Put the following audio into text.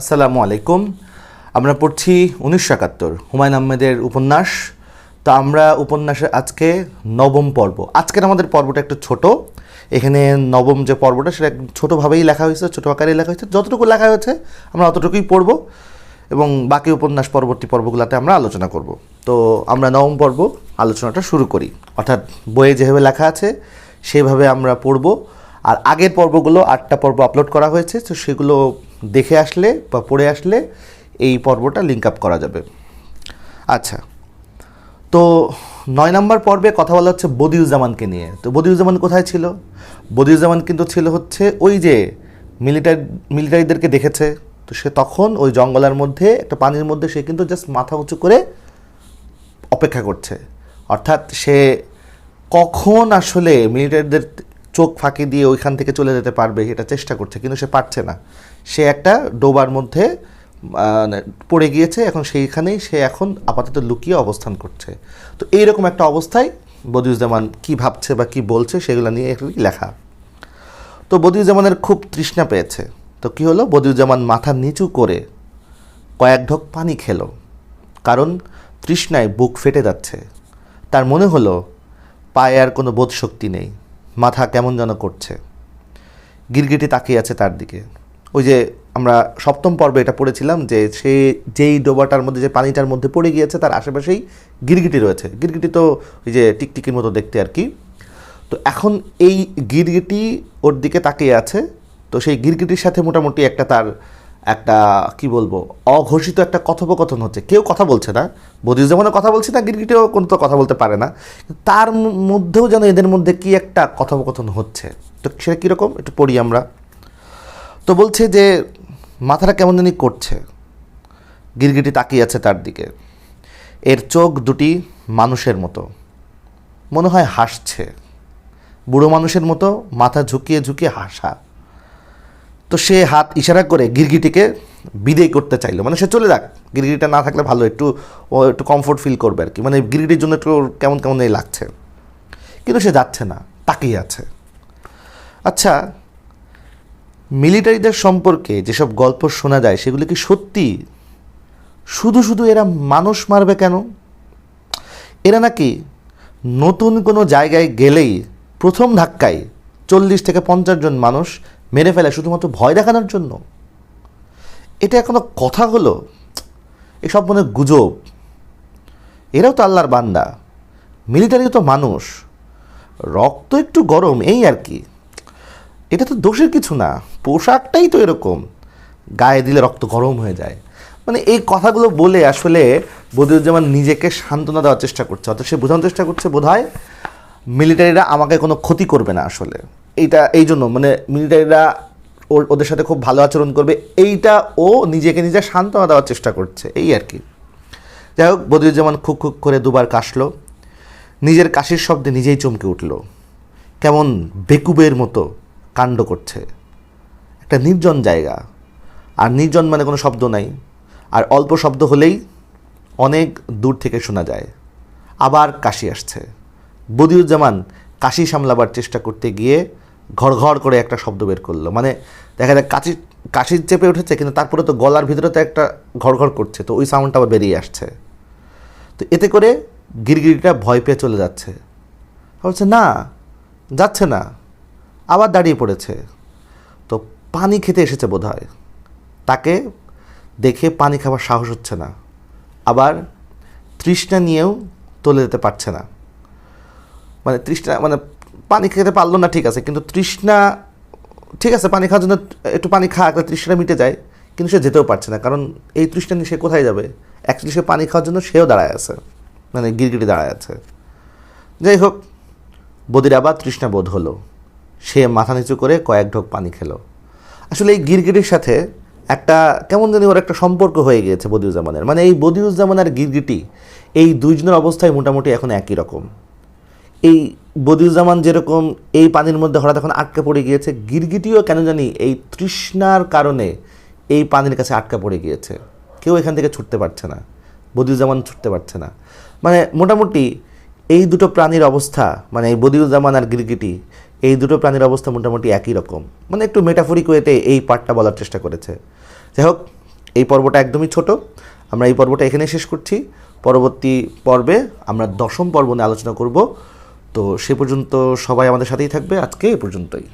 আসসালামু আলাইকুম। আমরা পড়ছি উনিশশো একাত্তর, হুমায়ুন আহমেদের উপন্যাস। তো আমরা উপন্যাসের আজকে নবম পর্ব। আজকের আমাদের পর্বটা একটু ছোট। এখানে নবম যে পর্বটা, সেটা ছোটোভাবেই লেখা হয়েছে, ছোটো আকারে লেখা হয়েছে। যতটুকু লেখা হয়েছে, আমরা অতটুকুই পড়ব। এবং বাকি উপন্যাস পরবর্তী পর্বগুলোতে আমরা আলোচনা করব। তো আমরা নবম পর্ব আলোচনাটা শুরু করি। অর্থাৎ বইয়ে যেভাবে লেখা আছে, সেভাবে আমরা পড়ব। আর আগের পর্বগুলো আটটা পর্ব আপলোড করা হয়েছে, তো সেগুলো দেখে আসলে বা পড়ে আসলে এই পর্বটা লিঙ্ক আপ করা যাবে। আচ্ছা তো নয় নম্বর পর্বে কথা বলা হচ্ছে বদিউজ্জামানকে নিয়ে। তো বদিউজ্জামান কোথায় ছিল? বদিউজ্জামান কিন্তু ছিল হচ্ছে ওই যে মিলিটারি মিলিটারিদেরকে দেখেছে। তো সে তখন ওই জঙ্গলের মধ্যে, একটা পানির মধ্যে সে কিন্তু জাস্ট মাথা উঁচু করে অপেক্ষা করছে। অর্থাৎ সে কখন আসলে মিলিটারিদের চোখ ফাঁকি দিয়ে ওইখান থেকে চলে যেতে পারবে, এটা চেষ্টা করছে, কিন্তু সে পারছে না। সে একটা ডোবার মধ্যে পড়ে গিয়েছে, এখন সেইখানেই সে এখন আপাতত লুকিয়ে অবস্থান করছে। তো এইরকম একটা অবস্থায় বদিউজ্জামান কি ভাবছে বা কি বলছে, সেগুলো নিয়ে একটু লেখা। তো বদিউজ্জামানের খুব তৃষ্ণা পেয়েছে। তো কি হলো? বদিউজ্জামান মাথা নিচু করে কয়েক ঢোক পানি খেলো। কারণ তৃষ্ণায় বুক ফেটে যাচ্ছে। তার মনে হলো, পায়ে আর কোনো বোধ শক্তি নেই। মাথা কেমন যেন করছে। গিরগিটি তাকিয়ে আছে তার দিকে। ওই যে আমরা সপ্তম পর্বে এটা পড়েছিলাম যে সে যেই ডোবাটার মধ্যে, যে পানিটার মধ্যে পড়ে গিয়েছে, তার আশেপাশেই গিরগিটি রয়েছে। গিরগিটি তো ওই যে টিকটিকির মতো দেখতে আর কি। তো এখন এই গিরগিটি ওর দিকে তাকিয়ে আছে। তো সেই গিরগিটির সাথে মোটামুটি একটা তার একটা, কি বলব, অঘোষিত একটা কথোপকথন হচ্ছে। কেউ কথা বলছে না। বদিউজ্জামানও কথা বলছে না, গিরগিটিও কোনো তো কথা বলতে পারে না। তার মধ্যেও যেন এদের মধ্যে কি একটা কথোপকথন হচ্ছে। তো সেটা কীরকম একটু পড়ি আমরা। তো বলছে যে, মাথাটা কেমন জানি করছে। গিরগিটি তাকিয়ে আছে তার দিকে। এর চোখ দুটি মানুষের মতো। মনে হয় হাসছে। বুড়ো মানুষের মতো মাথা ঝুঁকিয়ে ঝুঁকিয়ে হাসা। তো সে হাত ইশারা করে গিরগিটিকে বিদেয় করতে চাইলো। মানে সে চলে যাক। গিরগিটিটা না থাকলে ভালো, একটু, ও একটু কমফোর্ট ফিল করবে আর কি। মানে গিরগিটির জন্য একটু কেমন কেমন এই লাগছে। কিন্তু সে যাচ্ছে না, তাকিয়ে আছে। আচ্ছা মিলিটারিদের সম্পর্কে যেসব গল্প শোনা যায়, সেগুলো কি সত্যি? শুধু শুধু এরা মানুষ মারবে কেন? এরা নাকি নতুন কোনো জায়গায় গেলেই প্রথম ধাক্কায় চল্লিশ থেকে পঞ্চাশ জন মানুষ মেরে ফেলে শুধুমাত্র ভয় দেখানোর জন্য? এটা কোনো কথা হলো? এসব মনে গুজব। এরাও তো আল্লাহর বান্দা। মিলিটারিও তো মানুষ। রক্ত একটু গরম, এই আর কি। এটা তো দোষের কিছু না। পোশাকটাই তো এরকম। গায়ে দিলে রক্ত গরম হয়ে যায়। মানে এই কথাগুলো বলে আসলে বদিউজ্জামান নিজেকে সান্ত্বনা দেওয়ার চেষ্টা করছে। অর্থাৎ সে বোঝানোর চেষ্টা করছে বোধ হয় মিলিটারিরা আমাকে কোনো ক্ষতি করবে না আসলে। এইটা, এই জন্য মানে মিলিটারিরা ওদের সাথে খুব ভালো আচরণ করবে। এইটা ও নিজেকে নিজে সান্ত্বনা দেওয়ার চেষ্টা করছে, এই আর কি। যাই হোক বদিউজ্জামান খুক খুক করে দুবার কাশলো। নিজের কাশির শব্দে নিজেই চমকে উঠল। কেমন বেকুবের মতো কাণ্ড করছে। একটা নির্জন জায়গা। আর নির্জন মানে কোনো শব্দ নাই। আর অল্প শব্দ হলেই অনেক দূর থেকে শোনা যায়। আবার কাশি আসছে। বদিউজ্জামান কাশি সামলাবার চেষ্টা করতে গিয়ে ঘর করে একটা শব্দ বের করল। মানে দেখা যায় কাশি কাশির চেপে উঠেছে, কিন্তু তারপরে তো গলার ভিতরে তো একটা ঘর করছে, তো ওই সাউন্ডটা আবার বেরিয়ে আসছে। তো এতে করে গিরগিরিটা ভয় পেয়ে চলে যাচ্ছে। বলছে, না, যাচ্ছে না। আবার দাঁড়িয়ে পড়েছে। তো পানি খেতে এসেছে বোধ হয় তাকে দেখে পানি খাবার সাহস হচ্ছে না। আবার তৃষ্ণা নিয়েও চলে যেতে পারছে না। মানে তৃষ্ণা মানে পানি খেতে পারল না, ঠিক আছে। কিন্তু তৃষ্ণা, ঠিক আছে, পানি খাওয়ার জন্য একটু পানি খা একটা তৃষ্ণা মিটে যায়, কিন্তু সে যেতেও পারছে না। কারণ এই তৃষ্ণা নিয়ে সে কোথায় যাবে? অ্যাকচুয়ালি সে পানি খাওয়ার জন্য সেও দাঁড়ায় আছে মানে গিরগিটি দাঁড়ায় আছে। যাই হোক, বদির আবার তৃষ্ণা বোধ হলো। সে মাথা নিচু করে কয়েক ঢোক পানি খেলো। আসলে এই গিরগিটির সাথে একটা কেমন জানি ওর একটা সম্পর্ক হয়ে গিয়েছে বদিউজ্জামানের। মানে এই বদিউজ্জামান আর গিরগিটি এই দুইজনের অবস্থায় মোটামুটি এখন একই রকম। এই বদিউজ্জামান যেরকম এই পানির মধ্যে হঠাৎ এখন আটকে পড়ে গিয়েছে, গিরগিটিও কেন জানি এই তৃষ্ণার কারণে এই পানির কাছে আটকা পড়ে গিয়েছে। কেউ এখান থেকে ছুটতে পারছে না, বদিউজ্জামান ছুটতে পারছে না। মানে মোটামুটি এই দুটো প্রাণীর অবস্থা মানে এই বদিউজ্জামান আর গিরগিটি, এই দুটো প্রাণীর অবস্থা মোটামুটি একই রকম। মানে একটু মেটাফরিক ওয়েতে এই পার্টটা বলার চেষ্টা করেছে। যাই হোক, এই পর্বটা একদমই ছোট। আমরা এই পর্বটা এখানে শেষ করছি। পরবর্তী পর্বে আমরা দশম পর্ব নিয়ে আলোচনা করব। তো সে পর্যন্ত সবাই আমাদের সাথেই থাকবে আজকে এ পর্যন্তই।